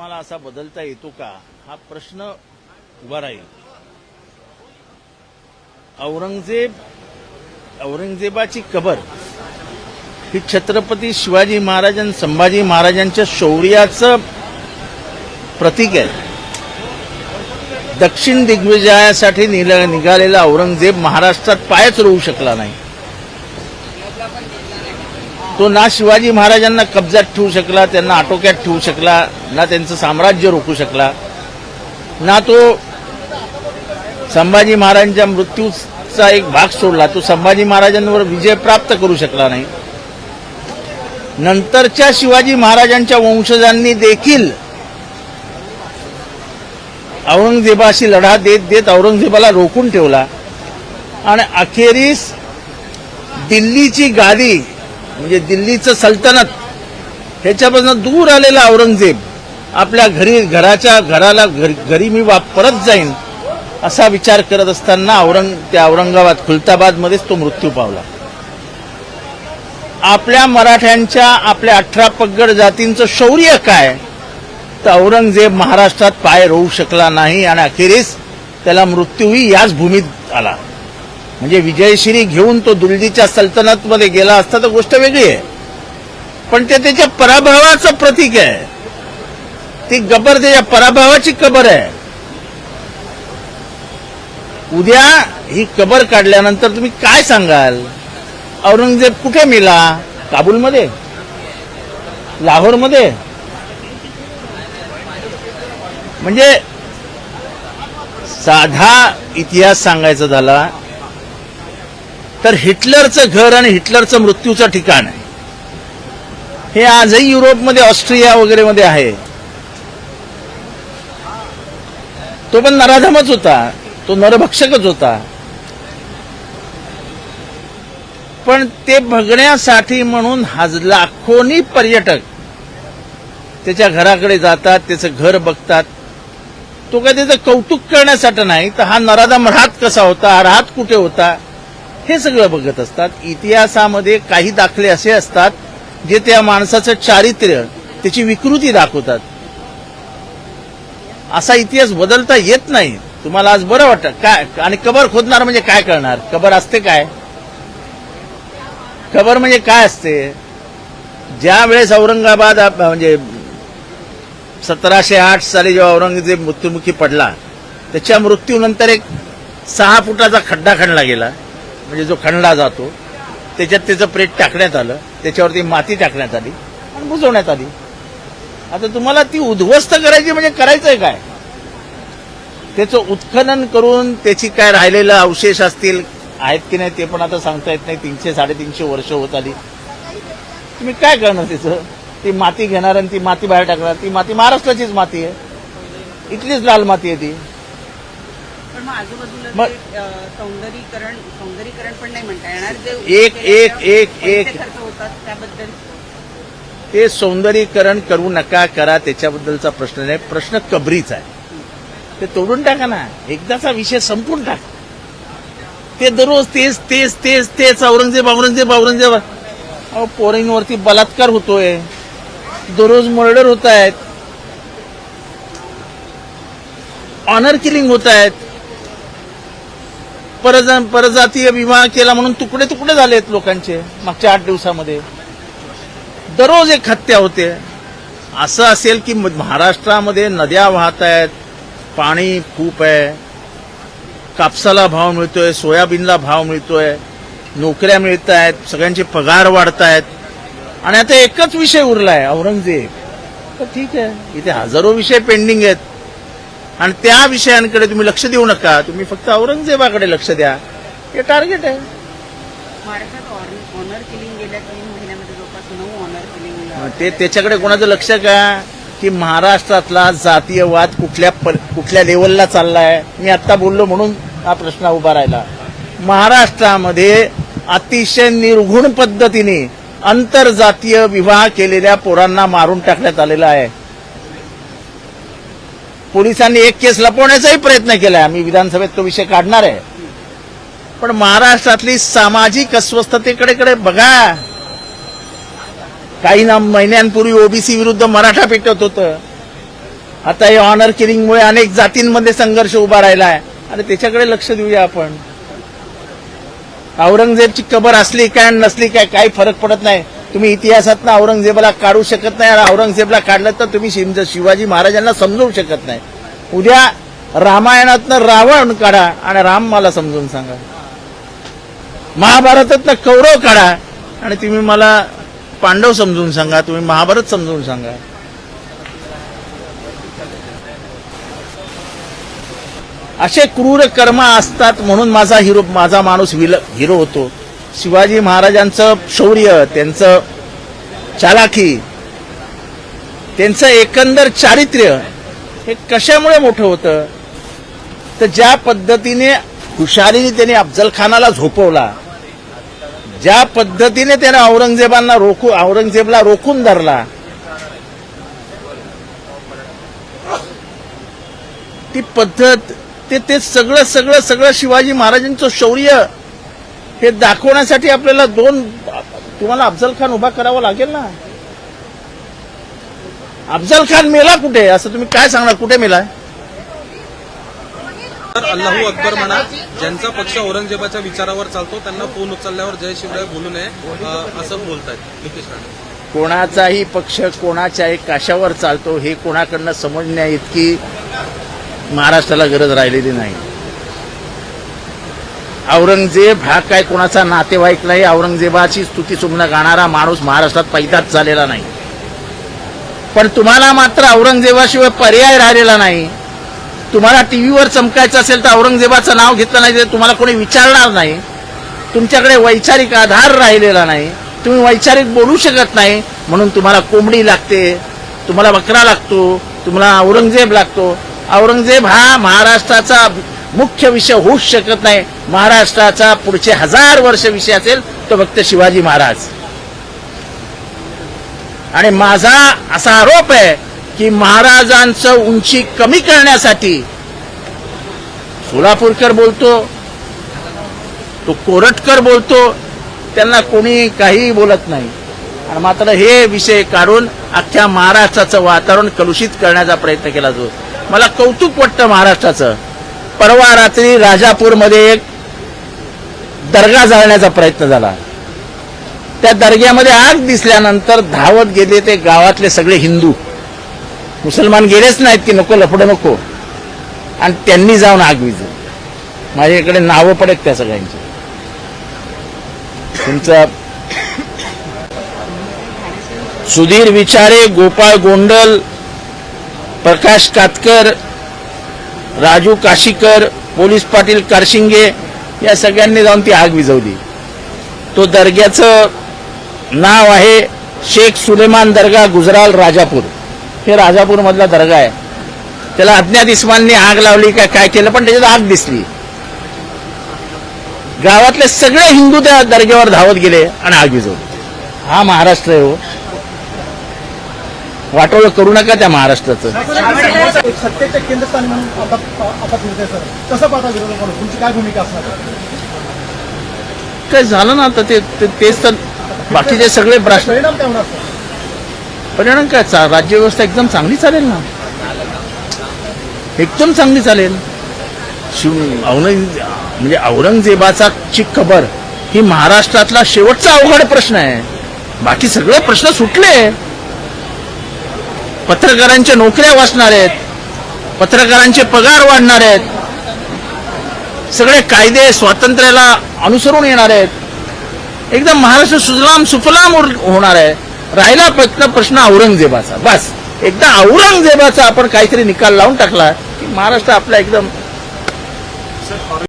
तुम्हाला असा बदलता येतो का? हा प्रश्न उभा राहील. औरंगजेब औरंगजेबाची कबर ही छत्रपती शिवाजी महाराज आणि संभाजी महाराजांच्या शौर्याचं प्रतीक आहे. दक्षिण दिग्विजयासाठी निघालेला औरंगजेब महाराष्ट्रात पायच रोवू शकला नाही. तो ना शिवाजी महाराजांना कब्जात ठेवू शकला त्यांना आटोक्यात ठेवू शकला ना त्यांचं साम्राज्य रोखू शकला ना तो संभाजी महाराजांच्या मृत्यूचा एक भाग सोडला तो संभाजी महाराजांवर विजय प्राप्त करू शकला नाही. नंतरच्या शिवाजी महाराजांच्या वंशजांनी देखील औरंगजेबाशी लढा देत देत औरंगजेबाला रोखून ठेवला. आणि अखेरीस दिल्लीची गादी म्हणजे दिल्लीचं सल्तनत ह्याच्यापासून दूर आलेला औरंगजेब आपल्या घरी घराच्या घराला घरी घरी मी परत जाईन असा विचार करत असताना औरंग त्या औरंगाबाद खुलताबादमध्येच तो मृत्यू पावला. आपल्या मराठ्यांच्या आपल्या अठरा पगड जातींचं शौर्य काय? तर औरंगजेब महाराष्ट्रात पाय रोवू शकला नाही आणि अखेरीस त्याला मृत्यूही याच भूमीत आला. म्हणजे विजयश्री घेऊन तो दुलजीच्या सल्तनतमध्ये गेला असता तर गोष्ट वेगळी आहे. पण ते त्याच्या पराभवाचं प्रतीक आहे. ती गबर त्याच्या पराभवाची कबर आहे. उद्या ही कबर काढल्यानंतर तुम्ही काय सांगाल? औरंगजेब कुठे मिला? काबूलमध्ये? लाहोरमध्ये? म्हणजे साधा इतिहास सांगायचा झाला तर हिटलरचं घर आणि हिटलरचं मृत्यूचं ठिकाण आहे. हे आजही युरोपमध्ये ऑस्ट्रिया वगैरे मध्ये आहे. तो पण नराधमच होता. तो नरभक्षकच होता. पण ते बघण्यासाठी म्हणून हज लाखोनी पर्यटक त्याच्या घराकडे जातात त्याचं घर बघतात. तो काय त्याचं कौतुक करण्यासाठी नाही तर हा नराधम राहत कसा होता हा राहत कुठे होता? हे सगळं बघत असतात. इतिहासामध्ये काही दाखले असे असतात जे त्या माणसाचं चारित्र्य त्याची विकृती दाखवतात. असा इतिहास बदलता येत नाही. तुम्हाला आज बरं वाटतं. काय आणि कबर खोदणार म्हणजे काय करणार? कबर असते काय? कबर म्हणजे काय असते? ज्या वेळेस औरंगाबाद म्हणजे सतराशे आठ साली जेव्हा औरंगजेब मृत्युमुखी पडला त्याच्या मृत्यूनंतर एक सहा फुटाचा खड्डा खणला गेला. म्हणजे जो खणला जातो त्याच्यात त्याचं प्रेत टाकण्यात आलं त्याच्यावरती माती टाकण्यात आली आणि बुजवण्यात आली. आता तुम्हाला ती उद्ध्वस्त करायची म्हणजे करायचंय काय? त्याचं उत्खनन करून त्याची काय राहिलेलं अवशेष असतील आहेत की नाही ते पण आता सांगता येत नाही. तीनशे साडेतीनशे वर्ष होत आली. तुम्ही काय करणार त्याचं? ती माती घेणार आणि ती माती बाहेर टाकणार. ती माती महाराष्ट्राचीच माती आहे. इथलीच लाल माती आहे ती. पण मग आजूबाजूला मग- ते, अ, सौंदर्यीकरण सौंदर्यीकरण पण नाही म्हणता येणार जे एक- एक- एक- पैसे एक- खर्च होतात त्याबद्दल? ते सौंदर्यीकरण करू नका करा त्याच्याबद्दलचा प्रश्न नाही. प्रश्न कबरीचा आहे. ते तोडून टाका ना. एकदाचा विषय संपून टाक. ते दररोज तेच तेच तेच तेच औरंगजेब औरंगजेब औरंगजेब. अहो पोरींवरती बलात्कार होतोय. दररोज मर्डर होत आहेत ऑनर किलिंग होत आहेत परजा परजातीय विवाह केला म्हणून तुकडे तुकडे झाले आहेत लोकांचे मागच्या आठ दिवसामध्ये. दररोज एक हत्या होते. असं असेल की म- महाराष्ट्रामध्ये नद्या वाहत आहेत पाणी खूप आहे कापसाला भाव मिळतोय सोयाबीनला भाव मिळतोय नोकऱ्या मिळत आहेत सगळ्यांचे पगार वाढत आहेत. आणि आता एकच विषय उरला आहे औरंगजेब. तर ठीक आहे इथे हजारो विषय पेंडिंग आहेत. आणि त्या विषयांकडे तुम्ही लक्ष देऊ नका. तुम्ही फक्त औरंगजेबाकडे लक्ष द्या. हे टार्गेट आहे. महाराष्ट्रात ऑनर किलिंग गेल्या तीन महिन्यामध्ये जवळपास नऊ ऑनर किलिंग ते त्याच्याकडे कोणाचं लक्ष का? की महाराष्ट्रातला जातीयवाद कुठल्या कुठल्या लेवलला चाललाय? मी आता बोललो म्हणून हा प्रश्न उभा राहिला. महाराष्ट्रामध्ये अतिशय निर्घुण पद्धतीने आंतरजातीय विवाह केलेल्या पोरांना मारून टाकण्यात आलेला आहे. पोलिसांनी एक केस लपवण्याचाही प्रयत्न केलाय. आम्ही विधानसभेत तो विषय काढणार आहे. पण महाराष्ट्रातली सामाजिक अस्वस्थतेकडे कडे बघा. काही ना महिन्यांपूर्वी ओबीसी विरुद्ध मराठा पेटत होतं. आता हे ऑनर किलिंगमुळे अनेक जातींमध्ये संघर्ष उभा राहिला आहे आणि त्याच्याकडे लक्ष देऊया आपण. औरंगजेबची कबर असली काय आणि नसली काय काही फरक पडत नाही. तुम्ही इतिहासातनं औरंगजेबाला काढू शकत नाही आणि औरंगजेबला काढलं तर तुम्ही शिवाजी महाराजांना समजवू शकत नाही. उद्या रामायणातनं रावण काढा आणि राम मला समजून सांगा. महाभारतातनं कौरव काढा आणि तुम्ही मला पांडव समजून सांगा तुम्ही महाभारत समजून सांगा. असे क्रूर कर्म असतात म्हणून माझा हिरो माझा माणूस विल हिरो होतो. शिवाजी महाराजांचं शौर्य त्यांचं चालाखी त्यांचं एकंदर चारित्र्य हे कशामुळे मोठं होतं? तर ज्या पद्धतीने हुशारीने त्यांनी अफजल खानाला झोपवला ज्या पद्धतीने त्याने औरंगजेबांना रोखू औरंगजेबला रोखून धरला ती पद्धत ते ते सगळं सगळं सगळं शिवाजी महाराजांचं शौर्य हे दाखवण्यासाठी आपल्याला दोन तुम्हाला अफजल खान उभा करावा लागेल ना? अफजल खान मेला कुठे? असं तुम्ही काय सांगणार? कुठे मेला तर अल्लाहू अकबर म्हणा ज्यांचा पक्ष औरंगजेबाच्या विचारावर चालतो त्यांना फोन उचलल्यावर जय शिवराय बोलू नये असं बोलतायत नितीश राणे. कोणाचाही पक्ष कोणाच्याही काशावर चालतो हे कोणाकडनं समजण्या इतकी महाराष्ट्राला गरज राहिलेली नाही. औरंगजेब हा काय कोणाचा नातेवाईक नाही औरंगजेबाची स्तुती सुमनं गाणारा माणूस महाराष्ट्रात पैदाच झालेला नाही. पण तुम्हाला मात्र औरंगजेबाशिवाय पर्याय राहिलेला नाही. तुम्हाला टीव्हीवर चमकायचं असेल तर औरंगजेबाचं नाव घेतलं नाही तर तुम्हाला कोणी विचारणार नाही. तुमच्याकडे वैचारिक आधार राहिलेला नाही. तुम्ही वैचारिक बोलू शकत नाही म्हणून तुम्हाला कोंबडी लागते तुम्हाला बकरा लागतो तुम्हाला औरंगजेब लागतो. औरंगजेब हा महाराष्ट्राचा मुख्य विषय होऊच शकत नाही. महाराष्ट्राचा पुढचे हजार वर्ष विषय असेल तो फक्त शिवाजी महाराज. आणि माझा असा आरोप आहे की महाराजांचं उंची कमी करण्यासाठी सोलापूरकर बोलतो तो कोरटकर बोलतो त्यांना कोणी काही बोलत नाही. आणि मात्र हे विषय काढून अख्ख्या महाराष्ट्राचं वातावरण कलुषित करण्याचा प्रयत्न केला जातो. मला कौतुक वाटतं महाराष्ट्राचं. परवा रात्री राजापूरमध्ये एक दर्गा जाळण्याचा प्रयत्न झाला. त्या दर्ग्यामध्ये आग दिसल्यानंतर धावत गेले ते गावातले सगळे हिंदू. मुसलमान गेलेच नाहीत की नको लफडं नको. आणि त्यांनी जाऊन आग विझली माझ्याकडे नावं पडत त्या सगळ्यांची. तुमचा सुधीर विचारे गोपाळ गोंडल प्रकाश कातकर राजू काशीकर पोलीस पाटील कारशिंगे या सगळ्यांनी जाऊन ती आग विझवली. तो दर्ग्याचं नाव आहे शेख सुलेमान दर्गा गुजराल राजापूर. हे राजापूर मधला दर्गा आहे. त्याला अज्ञात इस्मानने आग लावली काय काय केलं पण त्याच्यात आग दिसली. गावातले सगळे हिंदू त्या दर्ग्यावर धावत गेले आणि आग विझवली. हा महाराष्ट्र आहे हो. वाटोळं करू नका त्या महाराष्ट्राचं. सत्तेच्या केंद्रस्थानी म्हणून काय भूमिका असणार? आहे? काय झालं ना आता ते ते- तेच तर बाकीचे सगळे परिणाम परिणाम काय? चा- राज्यव्यवस्था एकदम चांगली चालेल ना. एकदम चांगली चालेल. शिव औरंग म्हणजे औरंगजेबाचा ची खबर ही महाराष्ट्रातला शेवटचा अवघड प्रश्न आहे. बाकी सगळे प्रश्न सुटले. पत्रकारांच्या नोकऱ्या वाचणार आहेत पत्रकारांचे पगार वाढणार आहेत सगळे कायदे स्वातंत्र्याला अनुसरून येणार आहेत. एकदम महाराष्ट्र सुजलाम सुफलाम होणार आहे. राहिला प्रश्न प्रश्न औरंगजेबाचा. बस. एकदा औरंगजेबाचा आपण काहीतरी निकाल लावून टाकला की महाराष्ट्र आपला एकदम